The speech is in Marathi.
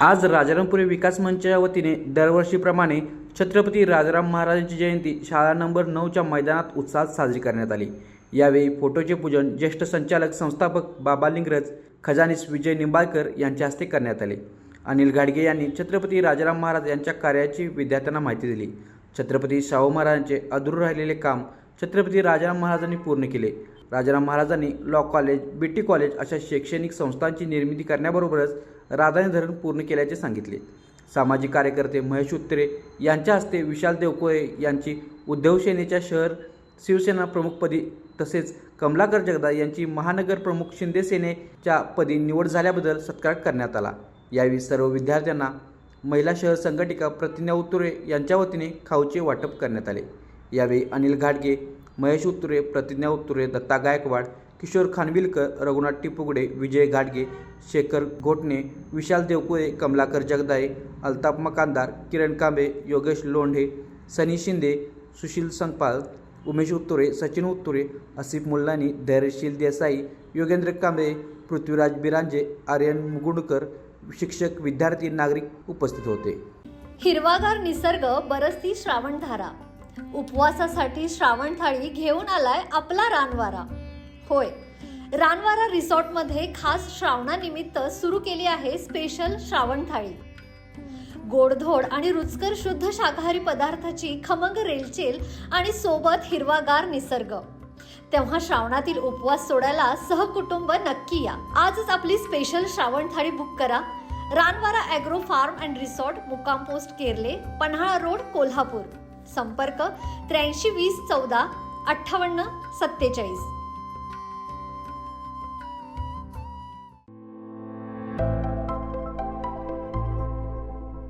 आज राजारामपुरी विकास मंचाच्या वतीने दरवर्षीप्रमाणे छत्रपती राजाराम महाराजांची जयंती शाळा नंबर नऊच्या मैदानात उत्साहात साजरी करण्यात आली. यावेळी फोटोचे पूजन ज्येष्ठ संचालक संस्थापक बाबा लिंगरज खजानीस विजय निंबाळकर यांच्या हस्ते करण्यात आले. अनिल गाडगे यांनी छत्रपती राजाराम महाराज यांच्या कार्याची विद्यार्थ्यांना माहिती दिली. छत्रपती शाहू महाराजांचे अधूर राहिलेले काम छत्रपती राजाराम महाराजांनी पूर्ण केले. राजाराम महाराजांनी law college B T college अशा शैक्षणिक संस्थांची निर्मिती करण्याबरोबरच राजधानी धरण पूर्ण केल्याचे सांगितले. सामाजिक कार्यकर्ते महेश उत्तरे यांच्या हस्ते विशाल देवकोळे यांची उद्धवसेनेच्या शहर शिवसेना प्रमुखपदी तसेच कमलाकर जगदा यांची महानगर प्रमुख शिंदे सेनेच्या पदी निवड झाल्याबद्दल सत्कार करण्यात आला. यावेळी सर्व विद्यार्थ्यांना महिला शहर संघटिका प्रतिज्ञा उत्तुरे यांच्या वतीने खाऊचे वाटप करण्यात आले. यावेळी अनिल घाटगे महेश उत्तुरे प्रतिज्ञा उत्तुरे दत्ता गायकवाड किशोर खानविलकर रघुनाथ टिपुगडे विजय घाटगे शेखर घोटणे विशाल देवकुळे कमलाकर जगदाळे अल्ताप मकानदार किरण कांबे योगेश लोंढे सनी शिंदे सुशील संपाल उमेश उत्तुरे सचिन उत्तुरे आसिफ मुल्लानी धैर्यशील देसाई योगेंद्र कांबे पृथ्वीराज बिरांजे आर्यन मुगुंडकर शिक्षक विद्यार्थी नागरिक उपस्थित होते. हिरवागार निसर्ग बरसती श्रावणधारा. उपवासासाठी श्रावण थाळी घेऊन आलाय आपला रानवारा. होय रानवारा रिसॉर्टमध्ये खास श्रावणानिमित्त सुरू केली आहे स्पेशल श्रावण थाळी. गोडधोड आणि रुचकर शुद्ध शाकाहारी पदार्थाची खमंग रेलचेल आणि सोबत हिरवागार निसर्ग. तेव्हा श्रावणातील उपवास सोडायला सहकुटुंब नक्की या. आजच आपली स्पेशल श्रावण थाळी बुक करा. Ranvara agro farm and resort मुक्काम पोस्ट केरले पन्हाळा रोड कोल्हापूर. संपर्क त्र्याऐंशी वीस चौदा अठ्ठावन्न सत्तेचाळीस.